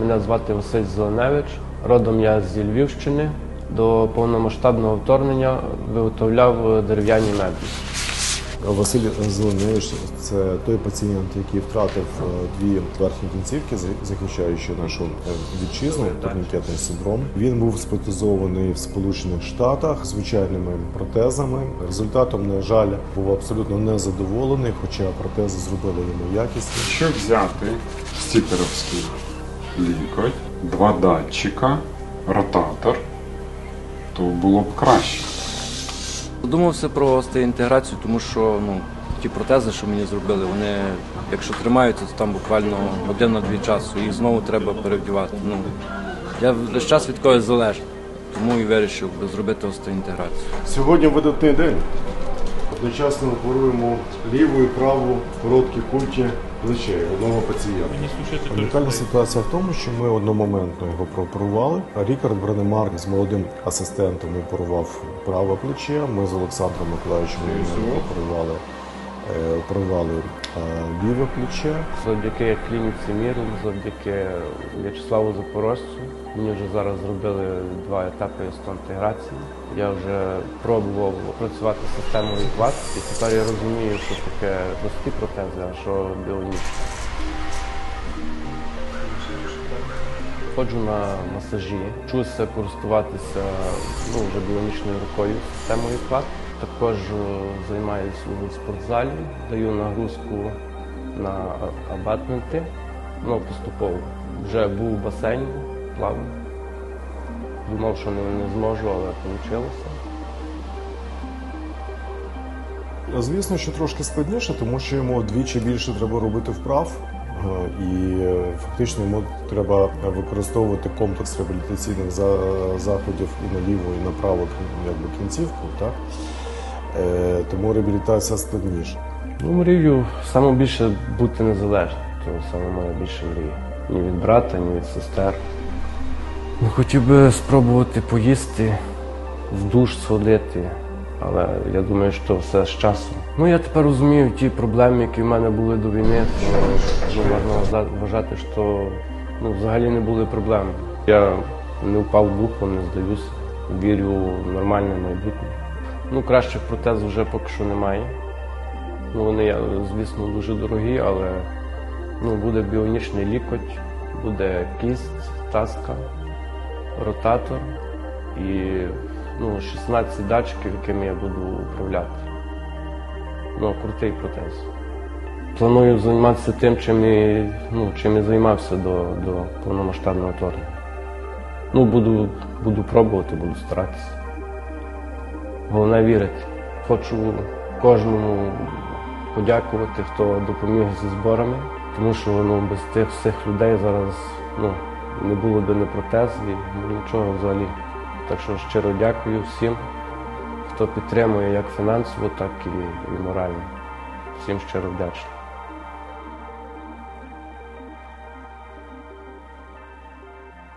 Мене звати Василь Зеленевич. Родом я зі Львівщини. До повномасштабного вторгнення виготовляв дерев'яні меблі. Василь Зеленевич це той пацієнт, який втратив е, дві верхні кінцівки, захищаючи нашу е, вітчизну, турнікетний синдром. Він був спотизований в Сполучених Штатах звичайними протезами. Результатом, на жаль, був абсолютно незадоволений, хоча протези зробили йому якісні. Якщо взяти з стіперовський лікоть, два датчика, ротатор, то було б краще. Думався про остеоінтеграцію, тому що ну, ті протези, що мені зробили, вони, якщо тримаються, то там буквально година-дві часу, їх знову треба перевдівати. Ну, я весь час від когось залежу, тому і вирішив зробити остеоінтеграцію. Сьогодні видатний день. Одночасно оперуємо ліву і праву короткі культі плечей одного пацієнта. Унікальна ситуація в тому, що ми одномоментно його прооперували. Рікард Бронемарк з молодим асистентом оперував праве плече. Ми з Олександром Миколаївичем оперували, е, оперували е, ліве плече. Завдяки клініці Міру, завдяки В'ячеславу Запорожцю. Мені вже зараз зробили два етапи інтеграції. Я вже пробував працювати системою КВАД, і тепер я розумію, що таке прості протези, а що біонічні. Ходжу на масажі, вчуся користуватися ну, вже біонічною рукою системою КВАД. Також е, займаюся у спортзалі, даю нагрузку на абатменти. Ну, поступово. Вже був в басейні, плавав. Думав, що не, не зможу, але вийшло. Звісно, що трошки складніше, тому що йому вдвічі більше треба робити вправ. е, І е, фактично йому треба використовувати комплекс реабілітаційних заходів і на ліву, і на праву якби, кінцівку. Так? Е, Тому реабілітація складніша. Ну, мрію саме більше бути незалежним. Це саме моя більша мрія. Ні від брата, ні від сестер. Ну, хотів би спробувати поїсти, в душ сходити, але я думаю, що все з часом. Ну, я тепер розумію ті проблеми, які в мене були до війни, то можна вважати, що ну, взагалі не були проблем. Я не впав духом, не здаюся, вірю в нормальне майбутнє. Ну, кращих протез вже поки що немає. Ну, вони, звісно, дуже дорогі, але ну, буде біонічний лікоть, буде кість, таска, ротатор і ну, 16 датчиків, якими я буду управляти. Ну, крутий протез. Планую займатися тим, чим і, ну, чим і займався до, до повномасштабного вторгнення. Ну, буду, буду пробувати, буду старатися. Головне вірити. Хочу кожному подякувати, хто допоміг зі зборами, тому що ну, без тих всіх людей зараз ну, не було би не протез і нічого взагалі. Так що щиро дякую всім, хто підтримує як фінансово, так і, і морально. Всім щиро вдячний.